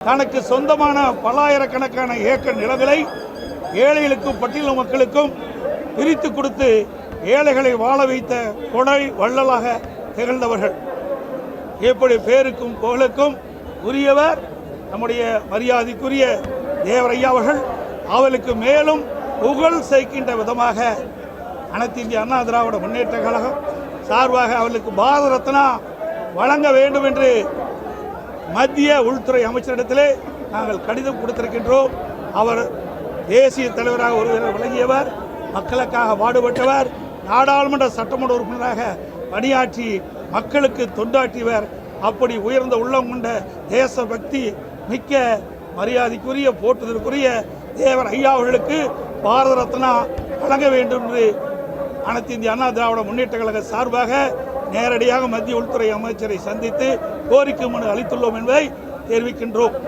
தனக்கு சொந்தமான பல்லாயிரக்கணக்கான ஏக்கர் நிலங்களை ஏழைகளுக்கும் பட்டியல மக்களுக்கும் பிரித்து கொடுத்து ஏழைகளை வாழ வைத்த கொடை வள்ளலாக திகழ்ந்தவர்கள். எப்படி பேருக்கும் புகழுக்கும் உரியவர் நம்முடைய மரியாதைக்குரிய தேவரையா அவர்கள். அவளுக்கு மேலும் புகழ் சேர்க்கின்ற விதமாக அனைத்து இந்திய அண்ணா திராவிட முன்னேற்ற கழகம் சார்பாக அவளுக்கு பாரத ரத்னா வழங்க வேண்டும் என்று மத்திய உள்துறை அமைச்சரிடத்திலே நாங்கள் கடிதம் கொடுத்திருக்கின்றோம். அவர் தேசிய தலைவராக ஒருவர் விளங்கியவர் மக்களுக்காக பாடுபட்டவர் நாடாளுமன்ற சட்டமன்ற உறுப்பினராக பணியாற்றி மக்களுக்கு தொண்டாற்றியவர். அப்படி உயர்ந்த உள்ளம் கொண்ட தேசபக்தி மிக்க மரியாதைக்குரிய போற்றுதலுக்குரிய தேவர் ஐயா அவர்களுக்கு பாரத ரத்னா வழங்க வேண்டும் என்று அனைத்து இந்திய அண்ணா திராவிட முன்னேற்ற கழக சார்பாக நேரடியாக மத்திய உள்துறை அமைச்சரை சந்தித்து கோரிக்கை மனு அளித்துள்ளோம் என்பதை தெரிவிக்கின்றோம்.